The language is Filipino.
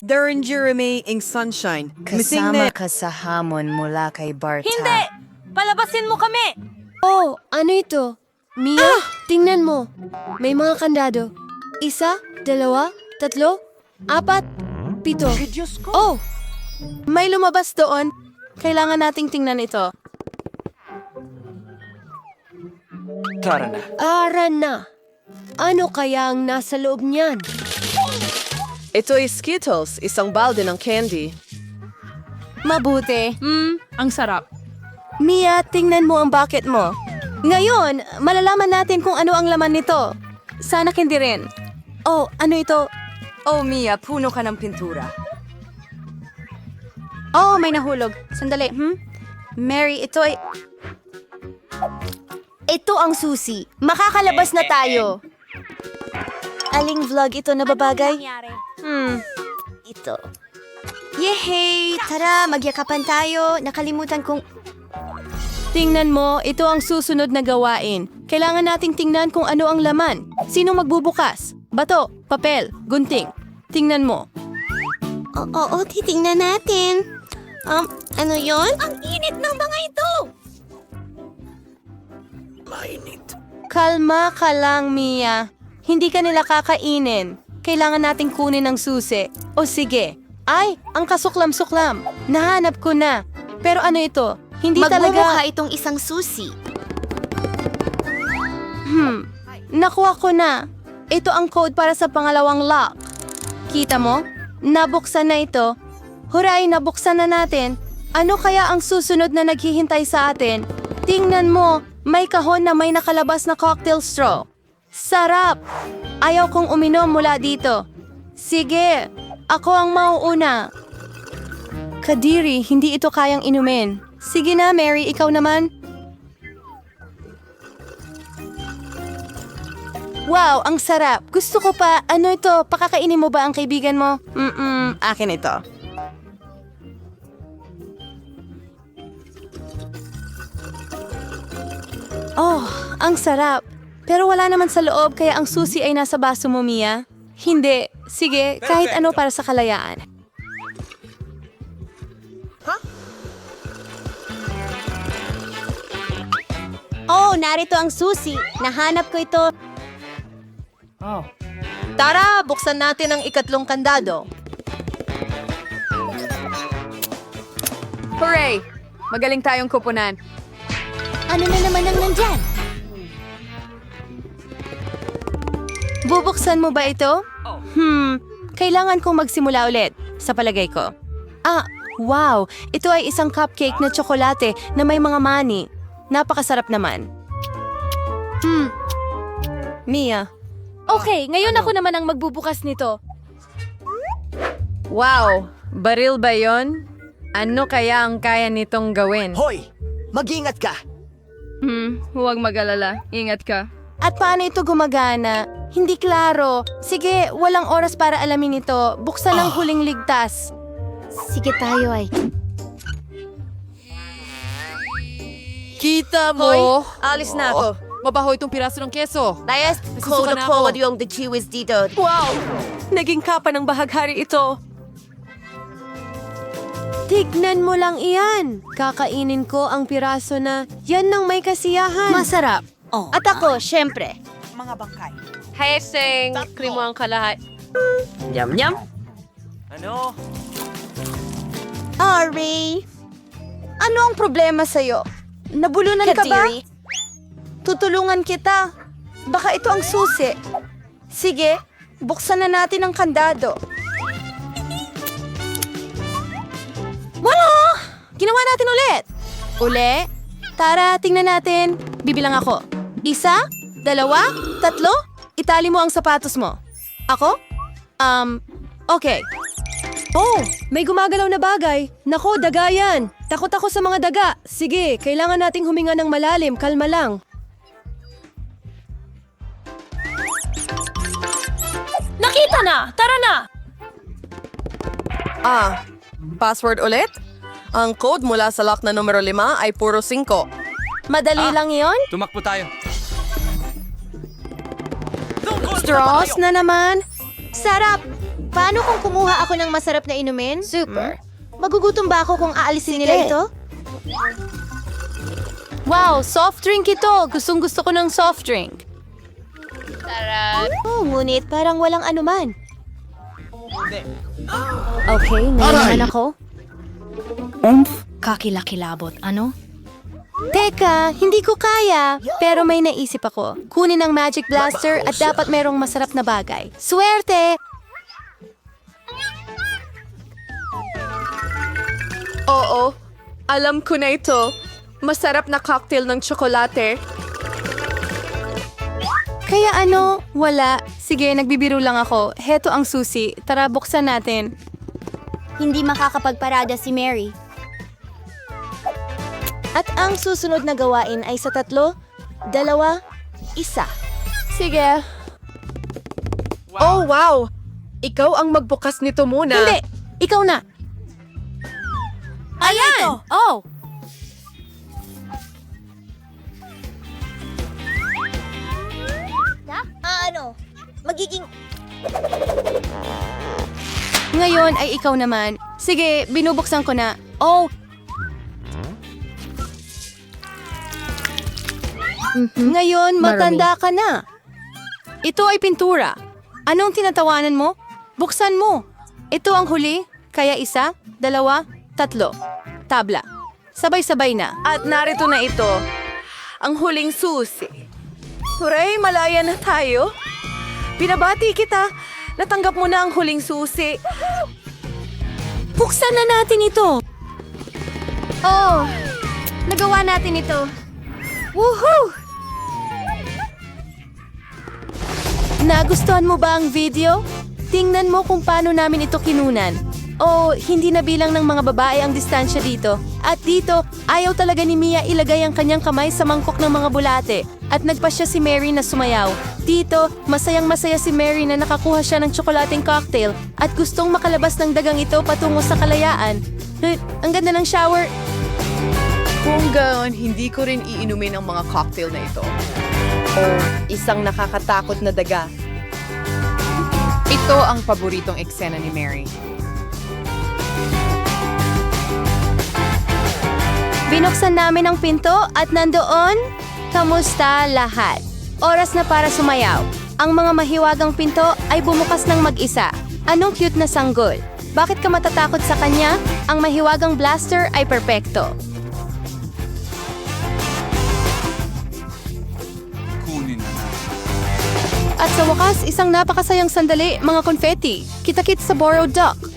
Darren Jeremy ing Sunshine. Missing Kasama na ka sa hamon mula kay Barta. Hindi! Palabasin mo kami! Oh, ano ito? Mia, tingnan mo. May mga kandado. Isa, dalawa, tatlo, apat, pito. Oh, may lumabas doon. Kailangan nating tingnan ito. Tara na. Ara na. Ano kaya ang nasa loob niyan? Ito ay Skittles, isang balde ng candy. Mabuti. Hmm, ang sarap. Mia, tingnan mo ang bucket mo. Ngayon, malalaman natin kung ano ang laman nito. Sana hindi rin. Oh, ano ito? Oh, Mia, puno ka ng pintura. Oh, may nahulog. Sandali, hmm? Mary, ito ay... Ito ang susi. Makakalabas na tayo. Aling vlog ito na babagay? Hmm, ito. Yehey! Tara, magyakapan tayo. Nakalimutan kong... Tingnan mo, ito ang susunod na gawain. Kailangan nating tingnan kung ano ang laman. Sino magbubukas? Bato, papel, gunting. Tingnan mo. Oo, titingnan natin. Um, ano yon? Ang init ng mga ito! Mainit. Kalma ka lang, Mia. Hindi ka nila kakainin. Kailangan nating kunin ang susi. O sige. Ay, ang kasuklam-suklam. Nahanap ko na. Pero ano ito? Hindi talaga... itong isang susi. Hmm. Nakuha ko na. Ito ang code para sa pangalawang lock. Kita mo? Nabuksan na ito. Huray, nabuksan na natin. Ano kaya ang susunod na naghihintay sa atin? Tingnan mo, may kahon na may nakalabas na cocktail straw. Sarap! Ayaw kong uminom mula dito. Sige, ako ang mauuna. Kadiri, hindi ito kayang inumin. Sige na, Mary, ikaw naman. Wow, ang sarap. Gusto ko pa. Ano ito? Pakakainin mo ba ang kaibigan mo? Mm-mm, akin ito. Oh, ang sarap. Pero wala naman sa loob kaya ang susi ay nasa baso mo, Mia. Hindi. Sige, kahit ano para sa kalayaan. Oh, narito ang susi. Nahanap ko ito. Oh. Tara, buksan natin ang ikatlong kandado. Hooray! Magaling tayong kupunan. Ano na naman ang nandyan? Bubuksan mo ba ito? Hmm, kailangan kong magsimula ulit, sa palagay ko. Ah, wow! Ito ay isang cupcake na tsokolate na may mga mani. Napakasarap naman. Hmm. Mia. Okay, ngayon ako naman ang magbubukas nito. Wow! Baril ba yon? Ano kaya ang kaya nitong gawin? Hoy! Mag-ingat ka! Hmm, huwag mag-alala. Ingat ka. At paano ito gumagana? Hindi klaro. Sige, walang oras para alamin ito. Buksan ang huling ligtas. Sige tayo ay. Kita mo? alis na ako. Mabaho itong piraso ng keso. Layas, Nasusuka na ako. yung the chiwis dito. Wow! Naging kapa ng bahaghari ito. Tignan mo lang iyan. Kakainin ko ang piraso na yan ng may kasiyahan. Masarap. At ako, syempre. Heseng, krimo ang kalahat. Yum yum. Ano? Ari, ano ang problema sa'yo? Nabulunan ka ba? Kadiri. Tutulungan kita. Baka ito ang susi. Sige, buksan na natin ang kandado. Wala! Ginawa natin ulit. Uli. Tara, tingnan natin. Bibilang ako. Isa, dalawa, tatlo. Itali mo ang sapatos mo. Ako? Um, okay. Oh, may gumagalaw na bagay. Nako, daga yan. Takot ako sa mga daga. Sige, kailangan nating huminga ng malalim. Kalma lang. Nakita na! Tara na! Ah, password ulit? Ang code mula sa lock na numero 5 ay puro 5. Madali lang yon. Tumakbo tayo. Straws na naman. Sarap! Paano kung kumuha ako ng masarap na inumin? Super. Magugutom ba ako kung aalisin nila ito? Wow, soft drink ito. Gustong gusto ko ng soft drink. Oh, ngunit parang walang anuman. Okay, ngayon naman ako. Kakilakilabot. Ano? Teka, hindi ko kaya. Pero may naisip ako. Kunin ang Magic Blaster at dapat merong masarap na bagay. Swerte! Oo, alam ko na ito. Masarap na cocktail ng tsokolate. Kaya ano, wala. Sige, nagbibiro lang ako. Heto ang susi. Tara, buksan natin. Hindi makakapagparada si Mary. At ang susunod na gawain ay sa tatlo, dalawa, isa. Sige. Oh, wow! Ikaw ang magbukas nito muna. Hindi! Ikaw na! Ayan! Oh! Ah, ano? Magiging... Ngayon ay ikaw naman. Sige, binubuksan ko na. Oh! Ngayon, matanda ka na. Ito ay pintura. Anong tinatawanan mo? Buksan mo. Ito ang huli, kaya isa, dalawa, tatlo. Tabla. Sabay-sabay na. At narito na ito, ang huling susi. Hooray, malaya na tayo. Binabati kita. Natanggap mo na ang huling susi. Buksan na natin ito. Oh, nagawa natin ito. Woohoo! Nagustuhan mo ba ang video? Tingnan mo kung paano namin ito kinunan. Oh, hindi na bilang ng mga babae ang distansya dito. At dito, ayaw talaga ni Mia ilagay ang kanyang kamay sa mangkok ng mga bulate. At nagpa siya si Mary na sumayaw. Dito, masayang masaya si Mary na nakakuha siya ng tsokolating cocktail at gustong makalabas ng dagang ito patungo sa kalayaan. Ang ganda ng shower. Kung gayon, hindi ko rin iinumin ang mga cocktail na ito. Oh, isang nakakatakot na daga. Ito ang paboritong eksena ni Mary. Binuksan namin ang pinto at nandoon, kamusta lahat? Oras na para sumayaw. Ang mga mahiwagang pinto ay bumukas ng mag-isa. Anong cute na sanggol? Bakit ka matatakot sa kanya? Ang mahiwagang blaster ay perpekto. Sa wakas, isang napakasayang sandali, mga confetti. Kita-kits sa borrowed duck.